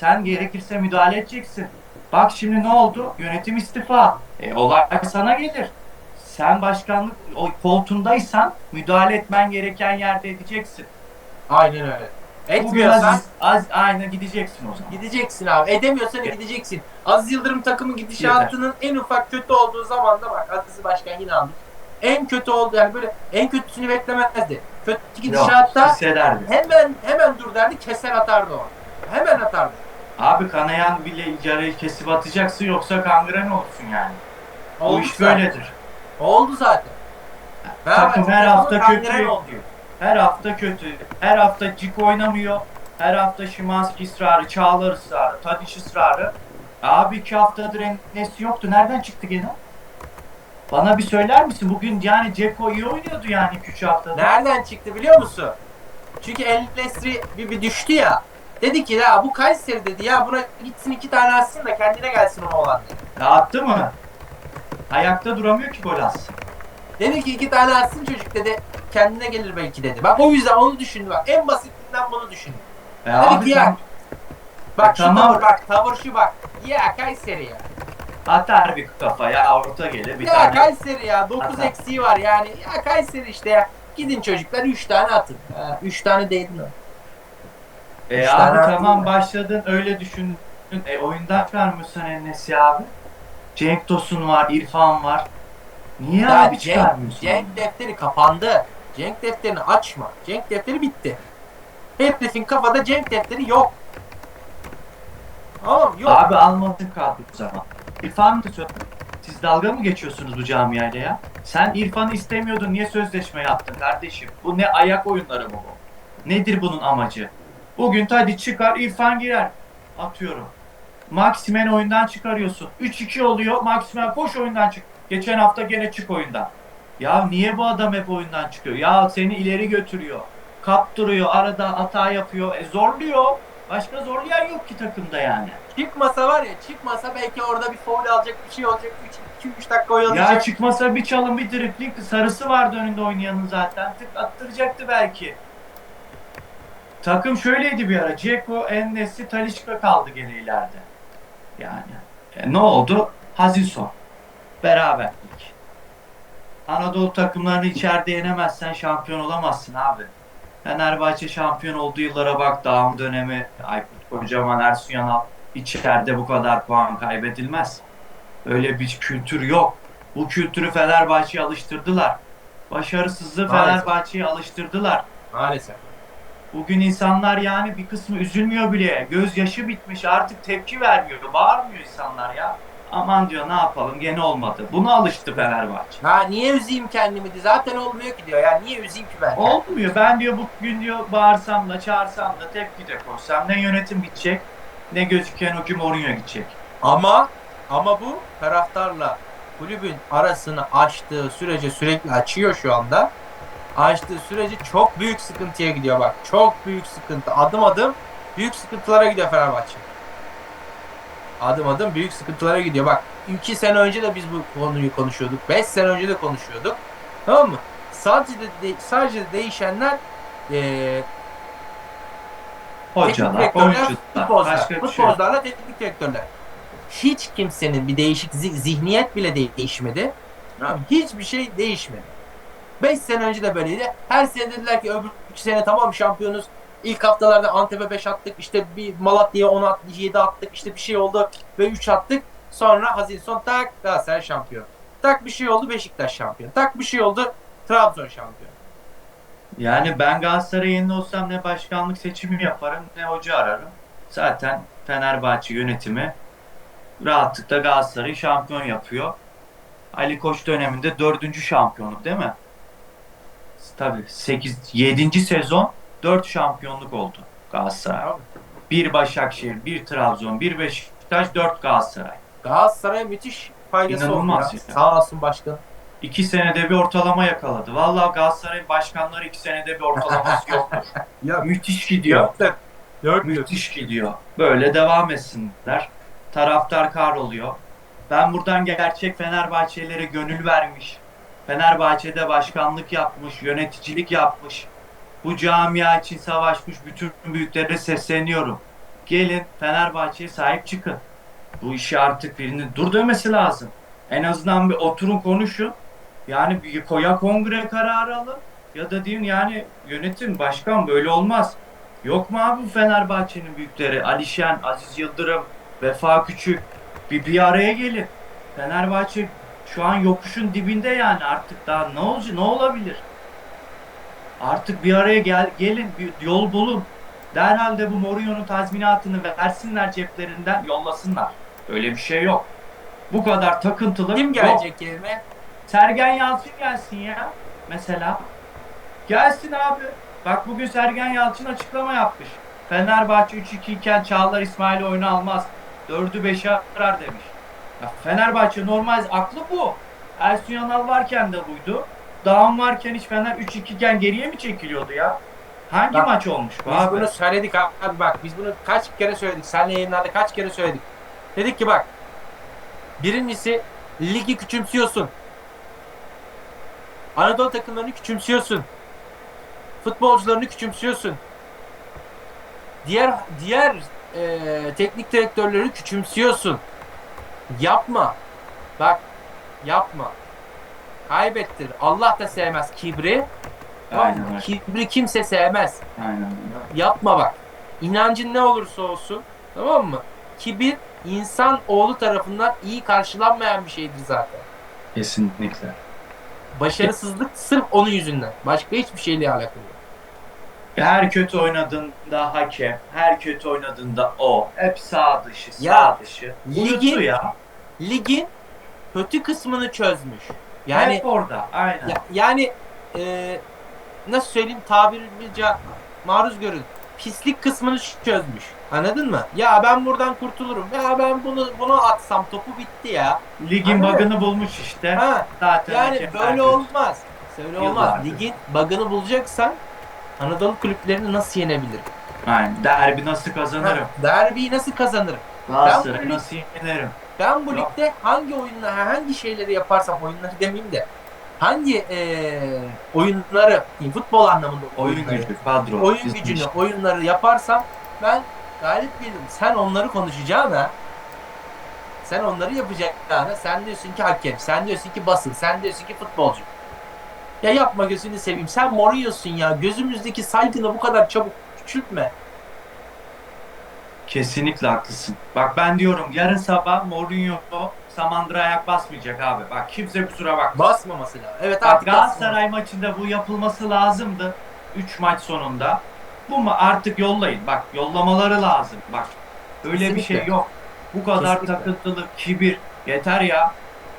Sen gerekirse müdahale edeceksin. Bak şimdi ne oldu? Yönetim istifa. E, olay sana gelir. Sen başkanlık o koltuğundaysan müdahale etmen gereken yerde edeceksin. Aynen öyle. Etmiyorsan az, az aynen gideceksin o zaman. gideceksin abi. Edemiyorsan gideceksin. Aziz Yıldırım takımın gidişatının en ufak kötü olduğu zaman da bak Aziz Başkan yine almış. En kötü oldu yani böyle en kötüsünü beklemezdi. Kötü Yok, gidişatta hissederdi. hemen hemen dur derdi keser atardı o. Hemen atardı. Abi kanayan bile yarayı kesip atacaksın yoksa kangren olursun yani. Bu Oldu iş zaten. böyledir. Oldu zaten. Takım her hafta kötü. Her hafta kötü. Her hafta Cik oynamıyor. Her hafta Şimanski ısrarı, Çağlar ısrarı, Tadiş ısrarı. Abi iki haftadır Enes'i yoktu. Nereden çıktı gene? Bana bir söyler misin? Bugün yani Ceko iyi oynuyordu yani 3 haftada. Nereden çıktı biliyor musun? Çünkü El Nesri bir, bir düştü ya. Dedi ki ya bu Kayseri dedi ya buna gitsin iki tane atsın da kendine gelsin o olan dedi. Ya attı mı? Ayakta duramıyor ki gol atsın. Dedi ki iki tane atsın çocuk dedi. Kendine gelir belki dedi. Bak o yüzden onu düşündü bak. En basitinden bunu düşündü. E Dedi abi ki ya- sen Bak E şu tamam. tavır bak tavır şu bak. Ya Kayseri ya. atar bir kafa ya orta gelir bir Ya tane. Kayseri ya 9 Atar. eksiği var yani. Ya Kayseri işte ya. Gidin çocuklar 3 tane atın. 3 tane değdin o. E Üç abi tamam başladın öyle düşündün. E oyundan çıkarmıyorsun Enes'i abi. Cenk Tosun var, İrfan var. Niye Ya abi Cenk, çıkarmıyorsun? Cenk defteri kapandı. Cenk defterini açma. Cenk defteri bitti. Herifin kafada Cenk defteri yok. Tamam yok. Abi almasın kadro o zaman. İrfan da söyle. Siz dalga mı geçiyorsunuz bu camiayla ya? Sen İrfan'ı istemiyordun niye sözleşme yaptın kardeşim? Bu ne ayak oyunları mı bu? Nedir bunun amacı? Bugün hadi çıkar İrfan girer. Atıyorum. Maximen oyundan çıkarıyorsun. 3-2 oluyor. Maximen koş oyundan çık. Geçen hafta gene çık oyundan. Ya niye bu adam hep oyundan çıkıyor? Ya seni ileri götürüyor. Kaptırıyor. Arada hata yapıyor. E zorluyor. Başka zorlayan yok ki takımda yani. Çıkmasa var ya çıkmasa belki orada bir foul alacak bir şey olacak. 2-3 dakika Ya oyalayacak. çıkmasa bir çalım bir dripling sarısı vardı önünde oynayanın zaten. Tık attıracaktı belki. Takım şöyleydi bir ara. Ceko, Ennesi, Talişka kaldı gene ileride. Yani. E, ne oldu? Hazinson. Beraberlik. Anadolu takımlarını içeride yenemezsen şampiyon olamazsın abi. Fenerbahçe şampiyon olduğu yıllara bak. Dağım dönemi, Aykut Kocaman, Ersun Yanal. içeride bu kadar puan kaybedilmez. Öyle bir kültür yok. Bu kültürü Fenerbahçe'ye alıştırdılar. Başarısızlığı. Fenerbahçe'ye alıştırdılar. Maalesef. Bugün insanlar yani bir kısmı üzülmüyor bile. Gözyaşı bitmiş artık tepki vermiyor. Bağırmıyor insanlar ya. Aman diyor ne yapalım gene olmadı. Buna alıştı Fenerbahçe. Ha niye üzeyim kendimi de zaten olmuyor ki diyor ya niye üzeyim ki ben? Olmuyor. Ben diyor bugün diyor bağırsam da çağırsam da tepki de koysam ne yönetim gidecek ne gözüken o ki Mourinho gidecek. Ama ama bu taraftarla kulübün arasını açtığı sürece sürekli açıyor şu anda. Açtığı sürece çok büyük sıkıntıya gidiyor bak. Çok büyük sıkıntı. Adım adım büyük sıkıntılara gidiyor Fenerbahçe. Adım adım büyük sıkıntılara gidiyor. Bak 2 sene önce de biz bu konuyu konuşuyorduk. 5 sene önce de konuşuyorduk. Tamam mı? Sadece de, de- sadece de değişenler eee Hocalar, oyuncular, şey. Futbolcularla teknik direktörler. Hiç kimsenin bir değişik zi- zihniyet bile de- değişmedi. Tamam, mı? Hiçbir şey değişmedi. 5 sene önce de böyleydi. Her sene dediler ki öbür iki sene tamam şampiyonuz. İlk haftalarda Antep'e 5 attık. işte bir Malatya'ya 10 attık, 7 attık. işte bir şey oldu ve 3 attık. Sonra Hazin son tak Galatasaray şampiyon. Tak bir şey oldu Beşiktaş şampiyon. Tak bir şey oldu Trabzon şampiyon. Yani ben Galatasaray'ın yerinde olsam ne başkanlık seçimi yaparım ne hoca ararım. Zaten Fenerbahçe yönetimi rahatlıkla Galatasaray'ı şampiyon yapıyor. Ali Koç döneminde dördüncü şampiyonluk değil mi? Tabii 8, 7. sezon 4 şampiyonluk oldu Galatasaray. Bir Başakşehir, bir Trabzon, bir Beşiktaş, 4 Galatasaray. Galatasaray müthiş faydası İnanılmaz oldu ya. Sağ olsun başkan. İki senede bir ortalama yakaladı. Vallahi Galatasaray'ın başkanları iki senede bir ortalaması yoktur. Ya Müthiş gidiyor. Yok Yok Müthiş gidiyor. Böyle devam etsinler. Taraftar kar oluyor. Ben buradan gerçek Fenerbahçelilere gönül vermiş. Fenerbahçe'de başkanlık yapmış, yöneticilik yapmış. Bu camia için savaşmış bütün büyüklere sesleniyorum. gelin Fenerbahçe'ye sahip çıkın. Bu işi artık birinin dur demesi lazım. En azından bir oturun konuşun. Yani bir koya kongre kararı alın. Ya da deyin yani yönetim başkan böyle olmaz. Yok mu abi Fenerbahçe'nin büyükleri? Alişen, Aziz Yıldırım, Vefa Küçük bir bir araya gelin. Fenerbahçe şu an yokuşun dibinde yani artık daha ne olacak ne olabilir? Artık bir araya gel gelin bir yol bulun. Derhal de bu Mourinho'nun tazminatını versinler ceplerinden yollasınlar. Öyle bir şey yok. Bu kadar takıntılı. Kim yok. gelecek yerine? Sergen Yalçın gelsin ya. Mesela. Gelsin abi. Bak bugün Sergen Yalçın açıklama yapmış. Fenerbahçe 3-2 iken Çağlar İsmail oyunu almaz. 4'ü 5'e arar demiş. Ya Fenerbahçe normal aklı bu. Ersun Yanal varken de buydu. Dağım varken hiç Fener 3-2 iken geriye mi çekiliyordu ya? Hangi Bak, maç olmuş bu Biz abi? bunu söyledik abi bak biz bunu kaç kere söyledik. Senle yayınlarda kaç kere söyledik. Dedik ki bak birincisi ligi küçümsüyorsun. Anadolu takımlarını küçümsüyorsun. Futbolcularını küçümsüyorsun. Diğer diğer e, teknik direktörleri küçümsüyorsun. Yapma. Bak yapma. Kaybettir. Allah da sevmez kibri. Aynen. Kibri kimse sevmez. Aynen. Yapma bak. İnancın ne olursa olsun tamam mı? Kibir insan oğlu tarafından iyi karşılanmayan bir şeydir zaten. Kesinlikle. Başarısızlık sırf onun yüzünden. Başka hiçbir şeyle alakalı yok. Her kötü oynadığında hakem, her kötü oynadığında o. Hep sağ dışı, sağ Ya, dışı. ligin- Uyuttu ya. Ligin kötü kısmını çözmüş. Yani Hep orada. Aynen. ya- yani e, nasıl söyleyeyim tabirimize maruz görün. Pislik kısmını çözmüş. Anladın mı? Ya ben buradan kurtulurum. Ya ben bunu bunu atsam topu bitti ya. Ligin Anladın bug'ını bulmuş işte. Ha, Zaten Yani böyle olmaz. Böyle olmaz. Yıllardır. Ligin bug'ını bulacaksan Anadolu kulüplerini nasıl yenebilirim? Aynen. Derbi nasıl kazanırım? Ha, Derbiyi nasıl kazanırım? Galatasaray'ı nasıl yenerim? Ben bu Yok. ligde hangi oyunlar, hangi şeyleri yaparsam oyunları demeyeyim de hangi eee, oyunları, futbol anlamında Oyun oyunları, gücü, kadro. oyun gücünü, oyunları yaparsam ben galip gelirim. Sen onları konuşacağına sen onları yapacağına sen diyorsun ki hakem, sen diyorsun ki basın, sen diyorsun ki futbolcu. Ya yapma gözünü seveyim. Sen Mourinho'sun ya. Gözümüzdeki saygını bu kadar çabuk küçültme. Kesinlikle haklısın. Bak ben diyorum yarın sabah Mourinho Samandıra ayak basmayacak abi. Bak kimse kusura bak. Basmaması lazım. Evet Bak artık basmaması. Galatasaray maçında bu yapılması lazımdı. 3 maç sonunda. Bu mu artık yollayın. Bak yollamaları lazım. Bak öyle bir Kesinlikle. şey yok. Bu kadar Kesinlikle. takıntılık, kibir yeter ya.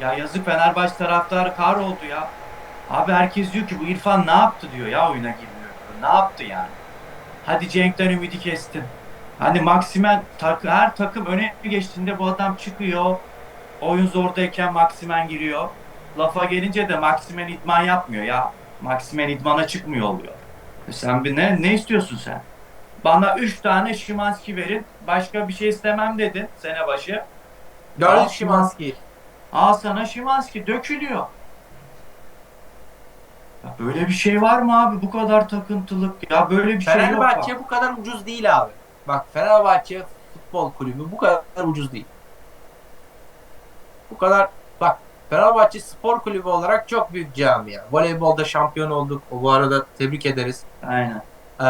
Ya yazık Fenerbahçe taraftarı kar oldu ya. Abi herkes diyor ki bu İrfan ne yaptı diyor ya oyuna girmiyor. Ne yaptı yani? Hadi Cenk'ten ümidi kestin. Hani Maksimen tak, her takım öne geçtiğinde bu adam çıkıyor. Oyun zordayken Maksimen giriyor. Lafa gelince de Maksimen idman yapmıyor ya. Maksimen idmana çıkmıyor oluyor. E sen bir ne ne istiyorsun sen? Bana 3 tane Şimanski verin. Başka bir şey istemem dedin sene başı. Gördün Al Şimanski. Al sana Şimanski dökülüyor. Ya böyle bir şey var mı abi? Bu kadar takıntılık. Ya böyle bir şey yok. Fenerbahçe bu kadar ucuz değil abi. Bak Fenerbahçe futbol kulübü bu kadar ucuz değil. Bu kadar bak Fenerbahçe spor kulübü olarak çok büyük camia. Voleybolda şampiyon olduk. O bu arada tebrik ederiz. Aynen. Ee,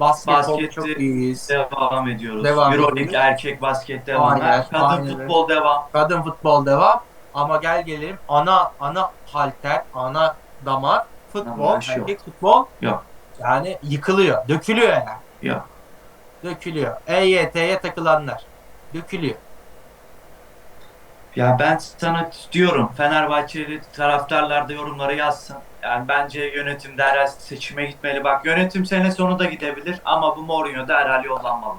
basketbolda çok iyiyiz. Devam ediyoruz. Devam Euroleague erkek basket devam. Aynen, Kadın aynen. futbol devam. Kadın futbol devam. Ama gel gelelim ana ana halter, ana damar futbol, şu. erkek futbol. Yok. Yani yıkılıyor, dökülüyor yani. Yok. Dökülüyor. EYT'ye takılanlar. Dökülüyor. Ya ben sana diyorum Fenerbahçeli taraftarlar da yorumları yazsın. Yani bence yönetim derhal seçime gitmeli. Bak yönetim sene sonu da gidebilir ama bu Mourinho derhal yollanmalı.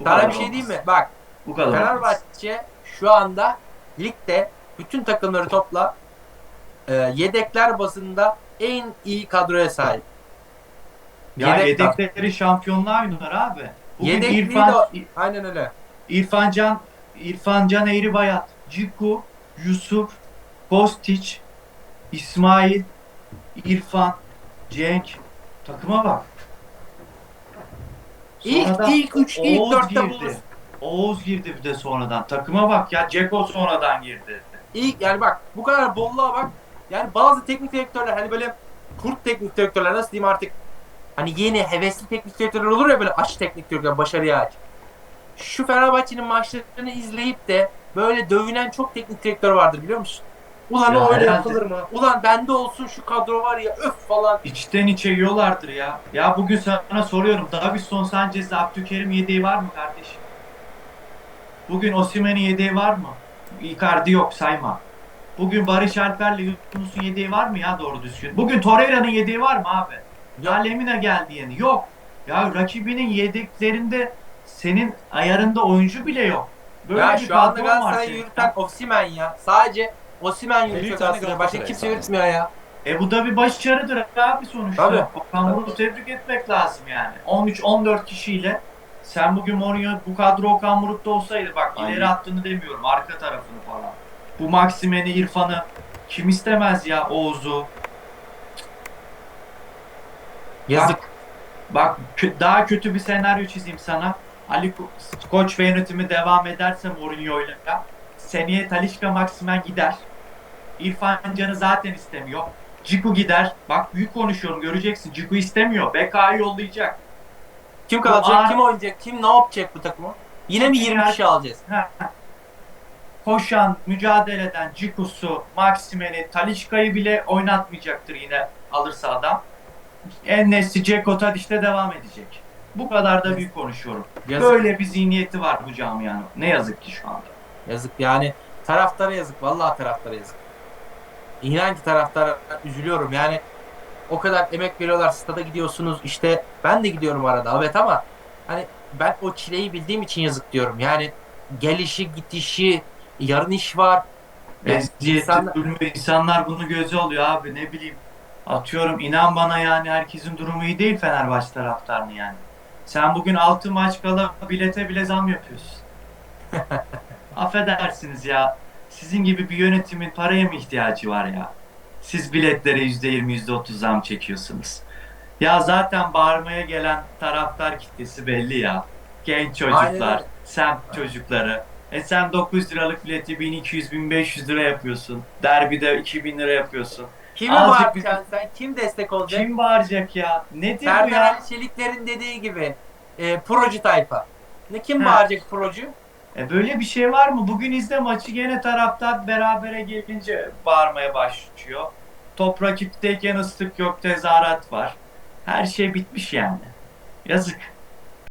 Bu Sana bir şey olmaz. diyeyim mi? Bak Bu kadar olmaz. Fenerbahçe şu anda ligde bütün takımları topla e, yedekler bazında en iyi kadroya sahip. Ya Yedek- yedekleri şampiyonluğa oynar abi. Bugün Yedekliği İrfan, de- Aynen öyle. İrfan Can, İrfan Can Eğribayat, Ciku, Yusuf, Kostić, İsmail, İrfan, Cenk. Takıma bak. İlk, Sonradan ilk 3, ilk Oğuz 4'te girdi. bulursun. Oğuz girdi bir de sonradan. Takıma bak ya. Ceko sonradan girdi. İlk yani bak bu kadar bolluğa bak. Yani bazı teknik direktörler hani böyle kurt teknik direktörler nasıl diyeyim artık hani yeni hevesli teknik direktörler olur ya böyle aç teknik direktör başarıya aç. Şu Fenerbahçe'nin maçlarını izleyip de böyle dövünen çok teknik direktör vardır biliyor musun? Ulan Ya o öyle yapılır mı? Ulan bende olsun şu kadro var ya öf falan. İçten içe yiyorlardır ya. Ya bugün sana soruyorum. Davinson Sanchez'le Abdülkerim yedeği var mı kardeşim? Bugün Osimhen'in yedeği var mı? Icardi yok sayma. Bugün Barış Alper'le Yunus'un yedeği var mı ya doğru düzgün? Bugün Torreira'nın yedeği var mı abi? Ya Lemina geldi yeni. Yok. Ya rakibinin yedeklerinde senin ayarında oyuncu bile yok. Böyle ya bir şu anda senin. yürüten Osimhen ya. Sadece Osimhen Bir yürütüyor Galatasaray'ı. Başka Galatasaray kimse yürütmüyor ya. E bu da bir başarıdır abi sonuçta. Tabii. Okan Buruk'u tebrik etmek lazım yani. 13-14 kişiyle sen bugün Mourinho bu kadro Okan Buruk'ta olsaydı bak Aynen. ileri attığını demiyorum arka tarafını falan. Bu Maksimen'i, İrfan'ı kim istemez ya Oğuz'u. Yazık. Bak kö- daha kötü bir senaryo çizeyim sana. Ali Ko- Koç ve yönetimi devam ederse Mourinho'yla seneye Talisca Maksimen gider. İrfan Can'ı zaten istemiyor. Ciku gider. Bak büyük konuşuyorum göreceksin. Ciku istemiyor. BK'yı yollayacak. Kim Bu kalacak? ağır- Kim oynayacak? Kim ne yapacak bu takımı? Yine mi 20 kişi alacağız? Koşan, mücadele eden Ciku'su, Maksimen'i, Talisca'yı bile oynatmayacaktır yine alırsa adam. Ennesi, Ceko, Tadiş'te devam edecek. Bu kadar da büyük konuşuyorum. Yazık. Böyle bir zihniyeti var bu camianın. Ne yazık ki şu anda. Yazık yani taraftara yazık. Vallahi taraftara yazık. İnan ki taraftara üzülüyorum. Yani o kadar emek veriyorlar. Stada gidiyorsunuz. işte ben de gidiyorum arada. Evet ama hani ben o çileyi bildiğim için yazık diyorum. Yani gelişi gidişi yarın iş var. Yani Eziyeti insanlar- bunu göze alıyor abi ne bileyim. Atıyorum inan bana yani herkesin durumu iyi değil Fenerbahçe taraftarını yani. Sen bugün 6 maç kala bilete bile zam yapıyorsun. Affedersiniz ya. Sizin gibi bir yönetimin paraya mı ihtiyacı var ya? Siz biletlere %20 %30 zam çekiyorsunuz. Ya zaten bağırmaya gelen taraftar kitlesi belli ya. Genç Aynen çocuklar, öyle. semt çocukları. E sen 900 liralık bileti 1200-1500 lira yapıyorsun. Derbide 2000 lira yapıyorsun. Kimi Azıcık bağıracaksın sen? Kim destek olacak? Kim bağıracak ya? Nedir bu Serdar ya? Ali Çelikler'in dediği gibi e, procu tayfa. Ne kim Ha. bağıracak procu? E böyle bir şey var mı? Bugün izle maçı gene taraftar berabere gelince bağırmaya başlıyor. Top rakipteyken ıslık yok, tezahürat var. Her şey bitmiş yani. Yazık.